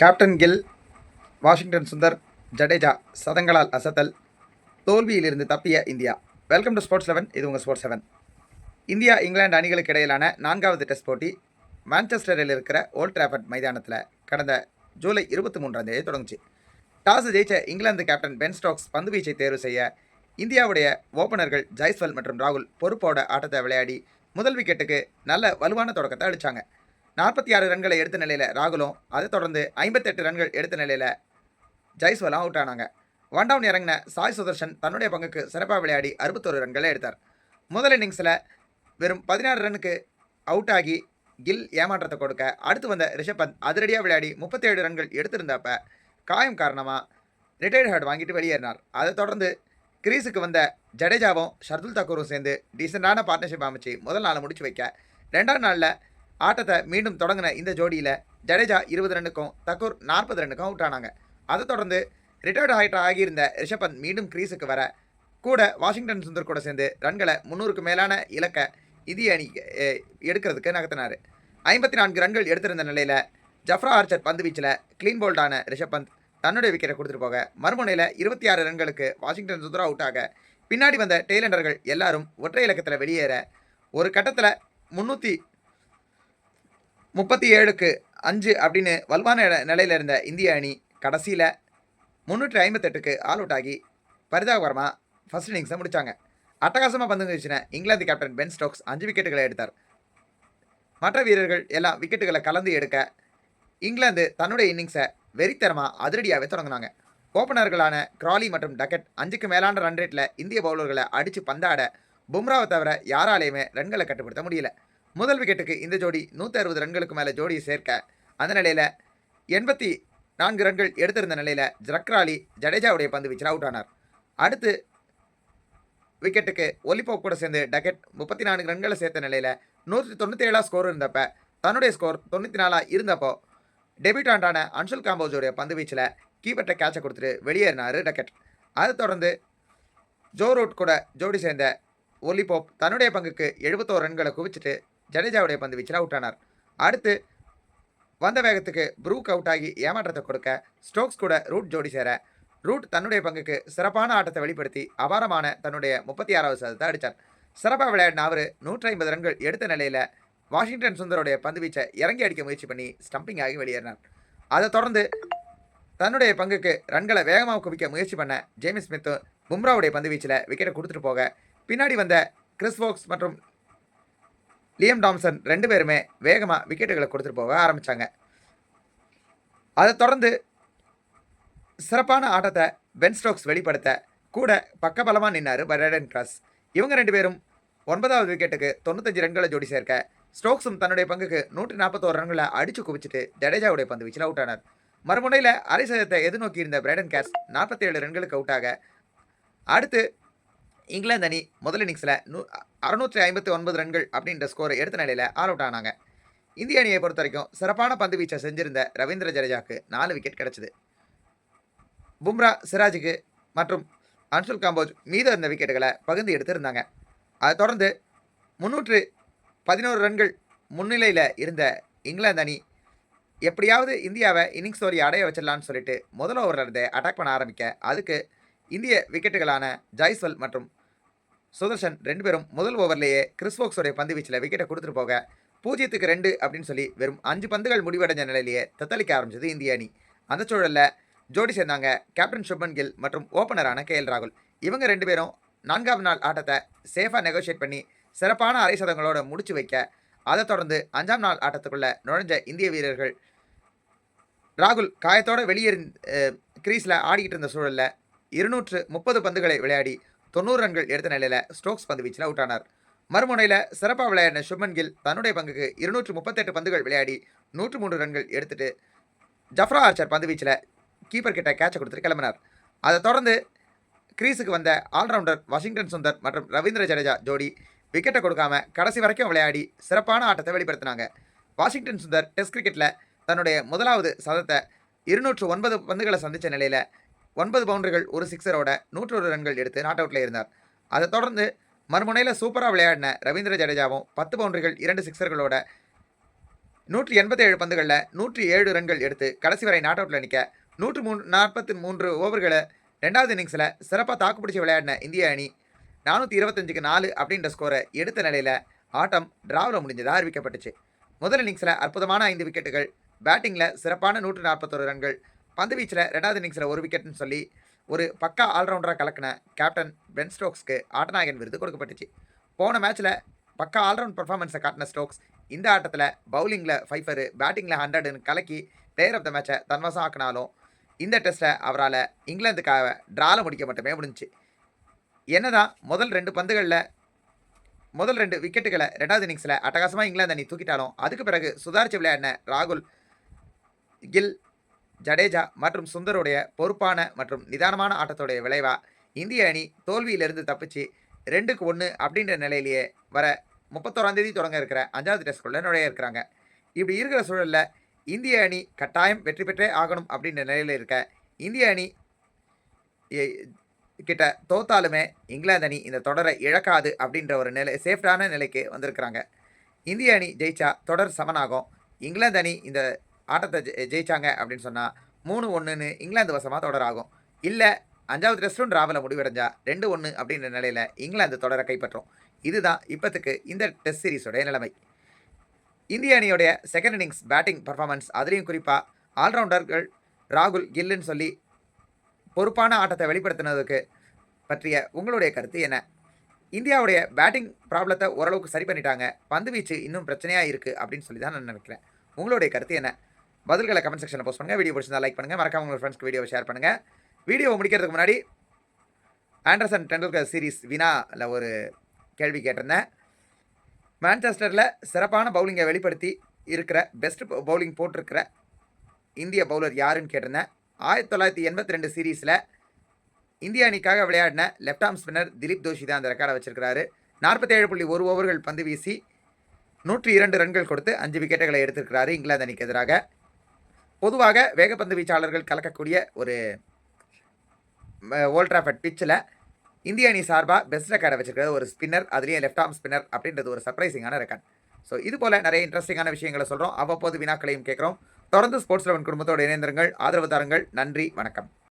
Captain Gill Washington Sundar Jadeja சதங்களால் அசத்தல் தோல்வியிலிருந்து தப்பிய India. Welcome to sports eleven இது உங்கள் ஸ்போர்ட்ஸ் செவன் இந்தியா இங்கிலாந்து அணிகளுக்கு இடையிலான நான்காவது டெஸ்ட் போட்டி மான்செஸ்டரில் இருக்கிற ஓல்ட் ட்ராஃபர்ட் மைதானத்தில் கடந்த ஜூலை இருபத்தி மூன்றாம் தேதி தொடங்குச்சு. டாஸ் ஜெயிச்ச இங்கிலாந்து கேப்டன் பென் ஸ்டோக்ஸ் பந்து வீச்சை தேர்வு செய்ய இந்தியாவுடைய ஓப்பனர்கள் ஜெய்ஸ்வல் மற்றும் ராகுல் பொறுப்போட ஆட்டத்தை விளையாடி முதல் விக்கெட்டுக்கு நல்ல வலுவான தொடக்கத்தை அடித்தாங்க நாற்பத்தி ஆறு ரன்களை எடுத்த நிலையில் ராகுலும் அதை தொடர்ந்து ஐம்பத்தெட்டு ரன்கள் எடுத்த நிலையில் ஜெய்ஸ்வலாம் அவுட் ஆனாங்க. ஒன் டவுன் இறங்கின சாய் சுதர்ஷன் தன்னுடைய பங்குக்கு சிறப்பாக விளையாடி அறுபத்தொரு ரன்களை எடுத்தார். முதல் இன்னிங்ஸில் வெறும் பதினாறு ரன்னுக்கு அவுட் ஆகி கில் ஏமாற்றத்தை கொடுக்க அடுத்து வந்த ரிஷப் பந்த் அதிரடியாக விளையாடி முப்பத்தேழு ரன்கள் எடுத்திருந்தப்ப காயம் காரணமாக ரிட்டையர்ட் ஹார்ட் வாங்கிட்டு வெளியேறினார். அதை தொடர்ந்து கிரீஸுக்கு வந்த ஜடேஜாவும் ஷர்துல் தாக்கூரும் சேர்ந்து டீசெண்டான பார்ட்னர்ஷிப் அமைச்சு முதல் நாளை முடிச்சு வைக்க. ரெண்டாம் நாளில் ஆட்டத்தை மீண்டும் தொடங்கின இந்த ஜோடியில் ஜடேஜா இருபது ரன்னுக்கும் தக்கூர் நாற்பது ரன்னுக்கும் அவுட் ஆனாங்க. அதை தொடர்ந்து ரிட்டையர்ட் ஆகிட்ட ஆகியிருந்த ரிஷப் பந்த் மீண்டும் கிரீஸுக்கு வர கூட வாஷிங்டன் சுந்தர் கூட சேர்ந்து ரன்களை முந்நூறுக்கு மேலான இலக்கை இந்திய அணி எடுக்கிறதுக்கு நகர்த்தினார். ஐம்பத்தி நான்கு ரன்கள் எடுத்திருந்த நிலையில் ஜஃப்ரா ஆர்ச்சர் பந்து வீச்சில் க்ளீன் போல்டான ரிஷபந்த் தன்னுடைய விக்கெட்டை கொடுத்துட்டு போக மறுமுனையில் இருபத்தி ஆறு ரன்களுக்கு வாஷிங்டன் சுந்தர் அவுட் ஆக பின்னாடி வந்த டெய்லண்டர்கள் எல்லாரும் ஒற்றை இலக்கத்தில் வெளியேற ஒரு கட்டத்தில் முந்நூற்றி முப்பத்தி ஏழுக்கு அஞ்சு அப்படின்னு வலுவான நிலையில் நிலையில இருந்த இந்திய அணி கடைசியில் முந்நூற்றி ஐம்பத்தெட்டுக்கு ஆல் அவுட் ஆகி பரிதாபகரமாக ஃபர்ஸ்ட் இன்னிங்ஸை முடித்தாங்க அட்டகாசமாக பந்து வீசின இங்கிலாந்து கேப்டன் பென் ஸ்டோக்ஸ் அஞ்சு விக்கெட்டுகளை எடுத்தார். மற்ற வீரர்கள் எல்லாம் விக்கெட்டுகளை கலந்து எடுக்க இங்கிலாந்து தன்னுடைய இன்னிங்ஸை வெறித்தரமாக அதிரடியாகவே தொடங்கினாங்க. ஓப்பனர்களான கிராலி மற்றும் டக்கெட் அஞ்சுக்கு மேலான ரன் ரேட்டில் இந்திய பவுலர்களை அடித்து பந்தாட பும்ராவை தவிர யாராலையுமே ரன்களை கட்டுப்படுத்த முடியல. முதல் விக்கெட்டுக்கு இந்த ஜோடி நூற்றி அறுபது ரன்களுக்கு மேலே ஜோடியை சேர்க்க. அந்த நிலையில் எண்பத்தி நான்கு ரன்கள் எடுத்திருந்த நிலையில் ஜக்ராலி ஜடேஜாவுடைய பந்து வீச்சில் அவுட் ஆனார். அடுத்து விக்கெட்டுக்கு ஒலிபோக் கூட சேர்ந்து டக்கெட் முப்பத்தி நான்கு ரன்களை சேர்த்த நிலையில் நூற்றி தொண்ணூற்றி ஏழாக ஸ்கோர் இருந்தப்போ தன்னுடைய ஸ்கோர் தொண்ணூற்றி நாலாக இருந்தப்போ டெபியூட்டாண்டான அன்ஷுல் காம்போஜோடைய பந்து வீச்சில் கீப்பர்ட்ட கேட்சை கொடுத்துட்டு வெளியேறினார் டக்கெட் அதை தொடர்ந்து ஜோ ரூட் கூட ஜோடி சேர்ந்த ஒலிபோப் தன்னுடைய பங்குக்கு எழுபத்தோரு ரன்களை குவிச்சிட்டு ஜடேஜாவுடைய பந்து வீச்சில் அவுட் ஆனார். அடுத்து வந்த வேகத்துக்கு ப்ரூக் அவுட் ஆகி ஏமாற்றத்தை கொடுக்க ஸ்டோக்ஸ் கூட ரூட் ஜோடி சேர ரூட் தன்னுடைய பங்குக்கு சிறப்பான ஆட்டத்தை வெளிப்படுத்தி அபாரமான தன்னுடைய முப்பத்தி ஆறாவது சதத்தை அடித்தார் சிறப்பாக விளையாடின அவர் நூற்றி ஐம்பது ரன்கள் எடுத்த நிலையில் வாஷிங்டன் சுந்தருடைய பந்து வீச்சை இறங்கி அடிக்க முயற்சி பண்ணி ஸ்டம்பிங் ஆகி வெளியேறினார். அதை தொடர்ந்து தன்னுடைய பங்குக்கு ரன்களை வேகமாக குவிக்க முயற்சி பண்ண ஜேமி ஸ்மித்தும் பும்ராவுடைய பந்து வீச்சில் விக்கெட்டை கொடுத்துட்டு போக பின்னாடி வந்த கிறிஸ் வோக்ஸ் மற்றும் லியம் டாம்சன் ரெண்டு பேருமே வேகமாக விக்கெட்டுகளை கொடுத்துட்டு போக ஆரம்பித்தாங்க அதை தொடர்ந்து சிறப்பான ஆட்டத்தை பென் ஸ்டோக்ஸ் வெளிப்படுத்த கூட பக்கபலமாக நின்னார் பரடன் கிராஸ் இவங்க ரெண்டு பேரும் ஒன்பதாவது விக்கெட்டுக்கு தொண்ணூத்தஞ்சு ரன்களை ஜோடி சேர்க்க ஸ்டோக்ஸும் தன்னுடைய பங்குக்கு நூற்றி நாற்பத்தோரு ரன்களை அடித்து குவிச்சிட்டு ஜடேஜாவுடைய பந்து வீச்சில் அவுட் ஆனார். மறுமுனையில் அரை சதத்தை எதிர்நோக்கி இருந்த பிரைடன் கேட்ஸ் நாற்பத்தேழு ரன்களுக்கு அவுட் ஆக அடுத்து இங்கிலாந்து அணி முதல் இன்னிங்ஸில் நூ அறுநூற்றி ஐம்பத்தி ஒன்பது ரன்கள் அப்படின்ற ஸ்கோரை எடுத்த நிலையில் ஆல் அவுட் ஆனாங்க. இந்திய அணியை பொறுத்த வரைக்கும் சிறப்பான பந்து வீச்சை செஞ்சிருந்த ரவீந்திர ஜடேஜாக்கு நாலு விக்கெட் கிடச்சிது. பும்ரா சிராஜுக்கு மற்றும் அன்சுல் காம்போஜ் மீது இருந்த விக்கெட்டுகளை பகிர்ந்து எடுத்திருந்தாங்க. அதை தொடர்ந்து முந்நூற்று பதினோரு ரன்கள் முன்னிலையில் இருந்த இங்கிலாந்து அணி எப்படியாவது இந்தியாவை இன்னிங்ஸ் ஸ்டோரி அடைய வச்சிடலான்னு சொல்லிட்டு முதல் ஓவரில் இருந்தே அட்டாக் பண்ண ஆரம்பிக்க அதுக்கு இந்திய விக்கெட்டுகளான ஜாய்ஸ்வல் மற்றும் சுதர்ஷன் ரெண்டு பேரும் முதல் ஓவர்லேயே கிறிஸ்வோக்ஸோடைய பந்து வீச்சில் விக்கெட்டை கொடுத்துட்டு போக பூஜ்ஜியத்துக்கு ரெண்டு அப்படின்னு சொல்லி வெறும் அஞ்சு பந்துகள் முடிவடைஞ்ச நிலையிலேயே தத்தளிக்க ஆரம்பிச்சது இந்திய அணி. அந்த சூழலில் ஜோடி சேர்ந்தாங்க கேப்டன் சுப்மன் கில் மற்றும் ஓப்பனரான கே எல் ராகுல். இவங்க ரெண்டு பேரும் நான்காவது நாள் ஆட்டத்தை சேஃபாக நெகோஷியேட் பண்ணி சிறப்பான அரை சதங்களோடு முடிச்சு வைக்க அதை தொடர்ந்து அஞ்சாம் நாள் ஆட்டத்துக்குள்ளே நுழைஞ்ச இந்திய வீரர்கள் ராகுல் காயத்தோட வெளியேறி கிரீஸில் ஆடிக்கிட்டு இருந்த சூழலில் இருநூற்று முப்பது பந்துகளை விளையாடி தொண்ணூறு ரன்கள் எடுத்த நிலையில் ஸ்டோக்ஸ் பந்து வீச்சில் அவுட் ஆனார். மறுமுனையில் சிறப்பாக விளையாடின சுப்மன் கில் தன்னுடைய பங்குக்கு இருநூற்று முப்பத்தெட்டு பந்துகள் விளையாடி நூற்று மூன்று ரன்கள் எடுத்துட்டு ஜஃப்ரா ஆர்ச்சர் பந்து வீச்சில் கீப்பர் கிட்ட கேட்சை கொடுத்துட்டு கிளம்பினார். அதை தொடர்ந்து கிரீஸுக்கு வந்த ஆல்ரவுண்டர் வாஷிங்டன் சுந்தர் மற்றும் ரவீந்திர ஜடேஜா ஜோடி விக்கெட்டை கொடுக்காம கடைசி வரைக்கும் விளையாடி சிறப்பான ஆட்டத்தை வெளிப்படுத்தினாங்க. வாஷிங்டன் சுந்தர் டெஸ்ட் கிரிக்கெட்டில் தன்னுடைய முதலாவது சதத்தை இருநூற்று ஒன்பது பந்துகளை சந்தித்த நிலையில் ஒன்பது பவுண்டரிகள் ஒரு சிக்ஸரோட நூற்றொரு ரன்கள் எடுத்து நாட் அவுட்டில் இருந்தார். அதை தொடர்ந்து மறுமுனையில் சூப்பராக விளையாடின ரவீந்திர ஜடேஜாவும் பத்து பவுண்டரிகள் இரண்டு சிக்ஸர்களோட நூற்றி எண்பத்தேழு பந்துகளில் நூற்றி ஏழு ரன்கள் எடுத்து கடைசி வரை நாட் அவுட்டில் நிற்க நூற்று மூணு நாற்பத்தி மூன்று ஓவர்களை ரெண்டாவது இன்னிங்ஸில் சிறப்பாக தாக்குப்பிடிச்சு விளையாடின இந்திய அணி நானூற்றி இருபத்தஞ்சுக்கு நாலு அப்படின்ற ஸ்கோரை எடுத்த நிலையில் ஆட்டம் டிராவில் முடிஞ்சதாக அறிவிக்கப்பட்டுச்சு. முதல் இன்னிங்ஸில் அற்புதமான ஐந்து விக்கெட்டுகள் பேட்டிங்கில் சிறப்பான நூற்று நாற்பத்தொரு ரன்கள் பந்து வீச்சில் ரெண்டாவது இன்னிங்ஸில் ஒரு விக்கெட்னு சொல்லி ஒரு பக்கா ஆல்ரவுண்டராக கலக்கின கேப்டன் பென் ஸ்டோக்ஸ்க்கு ஆட்டநாயகன் விருது கொடுக்கப்பட்டுச்சு. போன மேட்ச்சில் பக்கா ஆல்ரவுண்ட் பர்ஃபார்மன்ஸை காட்டின ஸ்டோக்ஸ் இந்த ஆட்டத்தில் பவுலிங்கில் ஃபைஃபரு பேட்டிங்கில் ஹண்ட்ரடுன்னு கலக்கி பிளேயர் ஆஃப் த மேட்சை தன்வசம் ஆக்கினாலும் இந்த டெஸ்ட்டை அவரால் இங்கிலாந்துக்காக ட்ரால முடிக்க மட்டுமே முடிஞ்சுச்சு. என்னதான் முதல் ரெண்டு பந்துகளில் முதல் ரெண்டு விக்கெட்டுகளை ரெண்டாவது இன்னிங்ஸில் அட்டகாசமாக இங்கிலாந்து அணி தூக்கிட்டாலும் அதுக்கு பிறகு சுதாரிச்சு விளையாடின ராகுல் கில் ஜடேஜா மற்றும் சுந்தருடைய பொறுப்பான மற்றும் நிதானமான ஆட்டத்துடைய விளைவா? இந்திய அணி தோல்வியிலிருந்து தப்பிச்சு ரெண்டுக்கு ஒன்று அப்படின்ற நிலையிலேயே வர முப்பத்தோராம் தேதி தொடங்க இருக்கிற அஞ்சாவது டெஸ்ட்குள்ளே நுழைய இருக்கிறாங்க. இப்படி இருக்கிற சூழலில் இந்திய அணி கட்டாயம் வெற்றி பெற்றே ஆகணும் அப்படின்ற நிலையில் இருக்க இந்திய அணி கிட்ட தோத்தாலுமே இங்கிலாந்து அணி இந்த தொடரை இழக்காது அப்படின்ற ஒரு நிலை சேஃப்டான நிலைக்கு வந்திருக்கிறாங்க. இந்திய அணி ஜெயிச்சா தொடர் சமனாகும். இங்கிலாந்து அணி இந்த ஆட்டத்தை ஜெயிச்சாங்க அப்படின்னு சொன்னால் மூணு ஒன்றுன்னு இங்கிலாந்து வசமாக தொடராகும். இல்லை அஞ்சாவது டெஸ்ட்டும் டிராவில் முடிவடைஞ்சா ரெண்டு ஒன்று அப்படின்ற நிலையில் இங்கிலாந்து தொடரை கைப்பற்றும். இதுதான் இப்போத்துக்கு இந்த டெஸ்ட் சீரிஸோடைய நிலைமை. இந்திய அணியோடைய செகண்ட் இன்னிங்ஸ் பேட்டிங் பர்ஃபார்மன்ஸ் அதுலேயும் குறிப்பாக ஆல்ரவுண்டர்கள் ராகுல் கில்லுன்னு சொல்லி பொறுப்பான ஆட்டத்தை வெளிப்படுத்தினதுக்கு பற்றிய உங்களுடைய கருத்து என்ன? இந்தியாவுடைய பேட்டிங் ப்ராப்ளத்தை ஓரளவுக்கு சரி பண்ணிட்டாங்க. பந்து வீச்சு இன்னும் பிரச்சனையாக இருக்குது அப்படின்னு சொல்லி தான் நான் நினைக்கிறேன். உங்களுடைய கருத்து என்ன? பதில்களை கமெண்ட் செக்ஷனில் போஸ்ட் பண்ணுங்கள் வீடியோ பிடிச்சிருந்தா லைக் பண்ணுங்கள் மறக்காம உங்கள் ஃப்ரெண்ட்ஸ்க்கு வீடியோவை ஷேர் பண்ணுங்கள் வீடியோ முடிக்கிறதுக்கு முன்னாடி ஆண்டர்சன் டெண்டுல்கர் சீரிஸ் வினாவில் ஒரு கேள்வி கேட்டிருந்தேன். மான்செஸ்டரில் சிறப்பான பவுலிங்கை வெளிப்படுத்தி இருக்கிற பெஸ்ட் பவுலிங் போட்டிருக்கிற இந்திய பவுலர் யாருன்னு கேட்டிருந்தேன். ஆயிரத்தி தொள்ளாயிரத்தி எண்பத்தி ரெண்டு சீரீஸில் இந்திய அணிக்காக விளையாடின left arm spinner Dilip Doshi தான் அந்த ரெக்கார்டை வச்சிருக்கிறாரு. நாற்பத்தேழு புள்ளி ஒரு ஓவர்கள் பந்து வீசி நூற்றி இரண்டு ரன்கள் கொடுத்து அஞ்சு விக்கெட்டுகளை எடுத்திருக்கிறாரு இங்கிலாந்து அணிக்கு எதிராக. பொதுவாக வேகப்பந்து வீச்சாளர்கள் கலக்கக்கூடிய ஒரு ஓல்ட் டிராஃபர்ட் பிச்சில் இந்திய அணி சார்பாக பெஸ்ட் ரெக்கார்டை வச்சிருக்கிறது ஒரு ஸ்பின்னர் அதுலேயும் லெஃப்ட் ஆர்ம் ஸ்பின்னர் அப்படின்றது ஒரு சர்ப்ரைசிங்கான ரெக்கார்ட் ஸோ இது போல் நிறைய இன்ட்ரெஸ்டிங்கான விஷயங்களை சொல்கிறோம் அவ்வப்போது வினாக்களையும் கேட்குறோம். தொடர்ந்து ஸ்போர்ட்ஸ் லெவன் குடும்பத்தோடு இணைந்திருங்கள். ஆதரவு தாருங்கள். நன்றி. வணக்கம்.